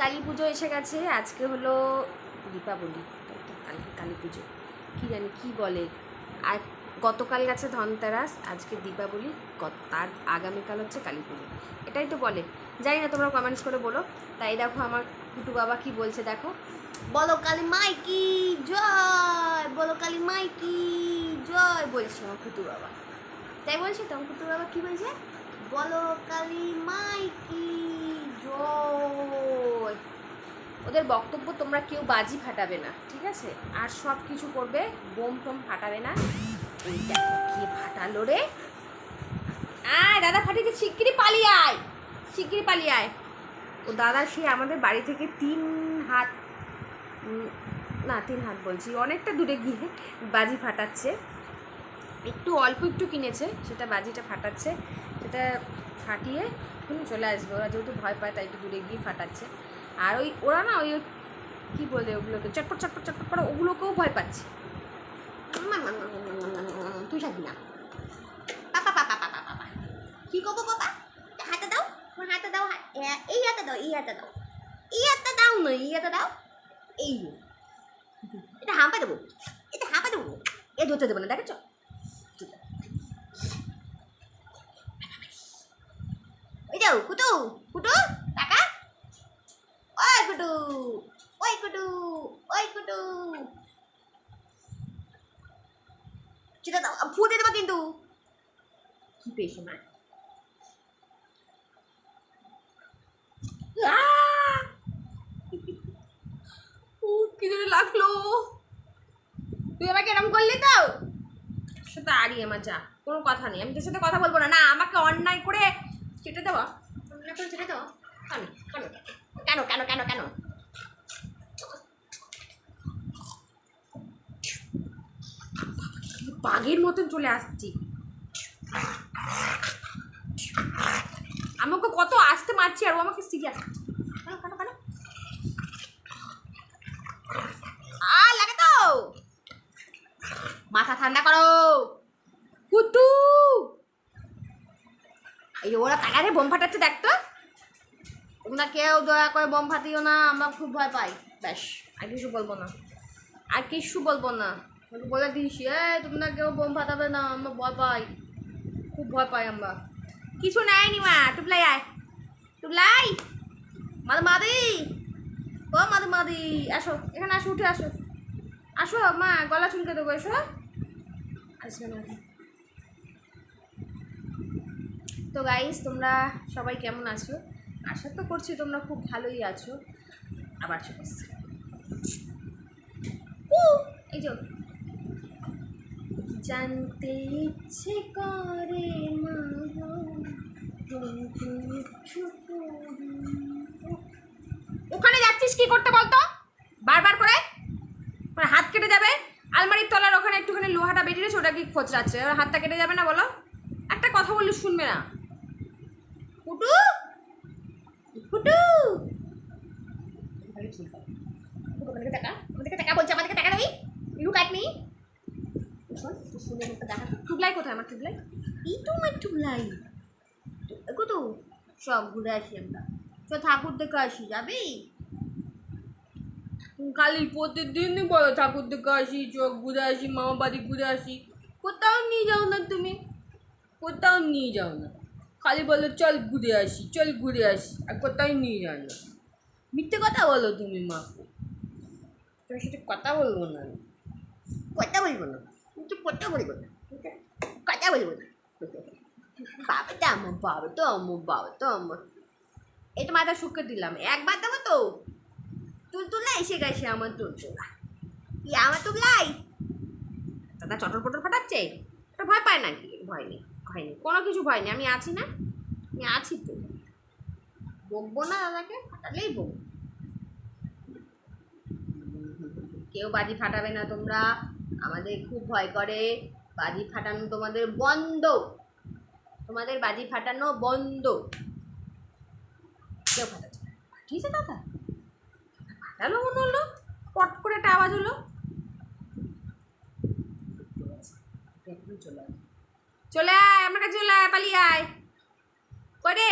কালী পুজো এসে গেছে, আজকে হলো দীপাবলি কালকে কালী পুজো। কী জানি কী বলে? আর গতকাল গেছে ধনতেরাস, আজকে দীপাবলি তার আগামীকাল হচ্ছে কালী পুজো। এটাই তো বলে। জানি না তোমরা কমেন্টস করে বলো। তাই দেখো আমার কুটু বাবা কি বলছে, দেখো। বলো কালী মাইকি জয়, বলো কালী মাইকি জয়, বলছে আমার কুটু বাবা। তাই বলছে তো আমার কুটু বাবা কি বলছে? বলো কালী মাই কি ওদের বক্তব্য তোমরা কেউ বাজি ফাটাবে না, ঠিক আছে? আর সব কিছু করবে, বোম টোম ফাটাবে না। ওই কে ফাটালো রে। আয়, দাদা ফাটিয়েছে, শিগগিরই পালিয়ে আয় শিগগিরি পালিয়ে আয়। ও দাদা, সে আমাদের বাড়ি থেকে তিন হাত না, তিন হাত বলছি, অনেকটা দূরে গিয়ে বাজি ফাটাচ্ছে। একটু অল্প একটু কিনেছে, সেটা বাজিটা ফাটাচ্ছে। সেটা ফাটিয়ে এক্ষুনি চলে আসবে। ওরা যেহেতু ভয় পায়, তাই একটু দূরে গিয়ে ফাটাচ্ছে। আর ওই, ওরা না ওই কী বলে ওগুলোকে, চটপট চটপট চটপট করে ওগুলোকেও ভয় পাচ্ছে। তুই থাকবি না। পাপা পাপা পাপা পাপা কি করব বাবা? হাতে দাও হাতে দাও এই হাতে দাও, এই হাতে দাও। এই হাতে দাও না, এই হাতে দাও। এই। এটা হাঁপা দেবো। এটা হাঁপা দেবো। এ ধরতে দেবো না, দেখেছ? যাও কুটু কুটু টাকা ওই কুটু ওই কুটু ওই কুটু দাও ফু দিয়ে দেবো কিন্তু কি মা কি লাগল তুই আমাকে এরকম করলি তো সেটা আরই আমার যা কোনো কথা নেই আমি তোর সাথে কথা বলব না না আমাকে অন্যায় করে কেন? বাঘের মতন চলে আসছি। আমাকে কত আসতে মারছি আর ও আমাকে সিরিয়াস কেন কেন কেন? আ, লাগে তো! মাথা ঠান্ডা করো। কুতু এই ওরা কাকারে বোম ফাটাচ্ছে দেখ তো। তোমরা কেউ দয়া করে বোম ফাটিও না, আমরা খুব ভয় পাই। ব্যাস, আর কিছু বলব না। আর কিছু বলব না। বলে দিস এ তোমরা কেউ বোম ফাটাবে না, আমরা ভয় পাই। খুব ভয় পাই আমরা। কিছু নেয়নি মা, টুপলাই আয়। টুপলাই! মাদু মাদি ও মাদু মাদি আসো, এখানে আসো, উঠে আসো। আসো, মা, গলা চুলকে দেবো, এসো। আসবে না। তো গাইস তোমরা সবাই কেমন আছো? আশা তো করছি তোমরা খুব ভালোই আছো। আবার চলে এসছে। এই যে জানতে ইচ্ছে করে না। ওখানে যাচ্ছিস কি করতে বলতো? বারবার করে? মানে হাত কেটে যাবে? আলমারির তলার ওখানে একটুখানি লোহাটা বেরিয়েছে ওটা কি খোঁচড়াচ্ছে? ওর হাতটা কেটে যাবে না বলো? একটা কথা বললে শুনবে না কুটু কুটু আমাদেরকে টাকা আমাদেরকে টাকা বলছে আমাদেরকে টাকা দেবি লুক অ্যাট মি টুবলাই কোথায়? আমার টুবলাই এই তো আমার টুবলাই। কত? সব ঘুরে আসি আমরা। চ ঠাকুর দেখে আসি যাবি? খালি প্রতিদিনই বলো ঠাকুর দেখে আসি চোখ ঘুরে আসি মামা বাড়ি ঘুরে আসি। কোথাও নিয়ে যাও না তুমি। কোথাও নিয়ে যাও না। খালি বলো চল ঘুরে আসি, চল ঘুরে আসি। আর কোথাও নিয়ে যাও না মিথ্যে কথা বলো তুমি মাকে তোমার সাথে কথা বলব না। আমি কথা বলব না। কিন্তু কথা বলব না কথা বলব না। বাবা তো আমার, বাবা তো আমার, বাবা তো আমার। এটা মাথা শুকে দিলাম। একবার দেবো তো। তুল তুলা এসে গেছে আমার তুল তুলা কি আমার তুলাই দাদা চটর পটর ফাটাচ্ছে? ওটা ভয় পায় নাকি? ভয় নেই। ভয় নেই কোনো কিছু ভয় নেই আমি আছি না? আমি আছি তো। বকবো না দাদাকে? ফাটালেই বকবো। কেউ বাজি ফাটাবে না তোমরা। আমাদের খুব ভয় করে। বাজি ফাটানো তোমাদের বন্ধ। তোমাদের বাজি ফাটানো বন্ধ। কেউ ফাটাচ্ছে। ফাটিয়েছে দাদা। ফাটালো মনে হলো। পট করে একটা আওয়াজ হলো। চলে আয় चले आए हमारे चले आए पाली आए करे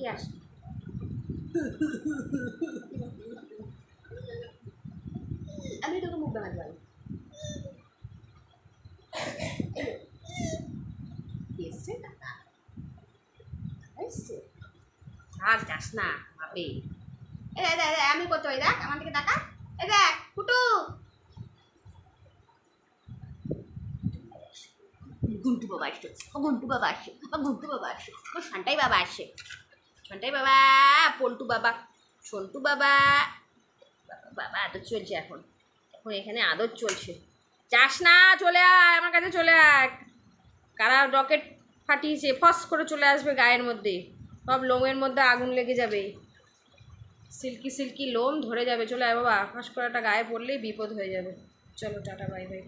Yes. না দেখ দেখ, দেখ, আমি করতে পারি দেখ আমার দিকে টাকা এ দেখ ফুটু। গুন্টু বাবা আসছে। গুন্টু বাবা আসছে। গুন্টু বাবা আসছে। ও শান্তাই বাবা আসছে। শান্তাই বাবা পল্টু বাবা সন্টু বাবা, বাবা আদর চলছে এখন। এখন এখানে আদর চলছে। যাস না চলে আয় আমার কাছে চলে আয়। কারা রকেট ফাটিয়েছে ফস করে চলে আসবে গায়ের মধ্যে। সব লোমের মধ্যে আগুন লেগে যাবে। সিল্কি সিল্কি লোম ধরে যাবে। চলো আয় বাবা আকাশ করাটা গায়ে পড়লেই বিপদ হয়ে যাবে। চলো, টাটা, বাই বাই।